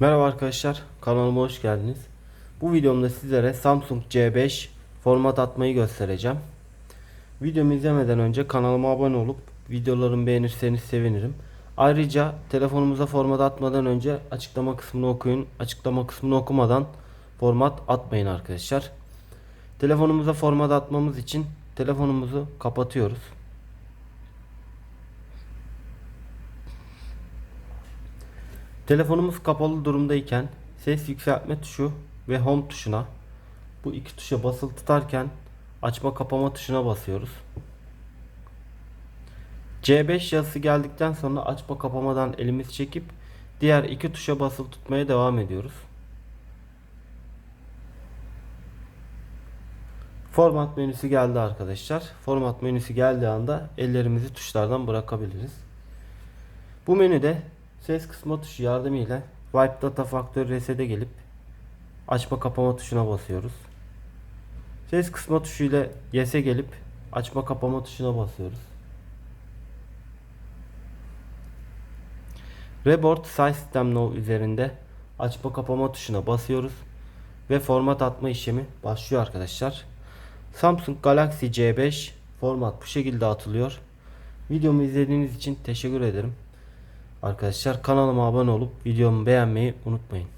Merhaba arkadaşlar, kanalıma hoş geldiniz. Bu videomda sizlere Samsung C5 format atmayı göstereceğim. Videomu izlemeden önce kanalıma abone olup videolarımı beğenirseniz sevinirim. Ayrıca telefonumuza format atmadan önce açıklama kısmını okuyun. Açıklama kısmını okumadan format atmayın arkadaşlar. Telefonumuza format atmamız için telefonumuzu kapatıyoruz. Telefonumuz kapalı durumdayken ses yükseltme tuşu ve home tuşuna bu iki tuşa basılı tutarken açma kapama tuşuna basıyoruz. C5 yazısı geldikten sonra açma kapamadan elimizi çekip diğer iki tuşa basılı tutmaya devam ediyoruz. Format menüsü geldi arkadaşlar. Format menüsü geldiği anda ellerimizi tuşlardan bırakabiliriz. Bu menüde ses kısma tuşu yardımıyla Wipe Data Factory Reset'e gelip açma kapama tuşuna basıyoruz. Ses kısma tuşu ile Yes'e gelip açma kapama tuşuna basıyoruz. Reboot Size System Now üzerinde açma kapama tuşuna basıyoruz ve format atma işlemi başlıyor arkadaşlar. Samsung Galaxy C5 format bu şekilde atılıyor. Videomu izlediğiniz için teşekkür ederim. Arkadaşlar kanalıma abone olup videomu beğenmeyi unutmayın.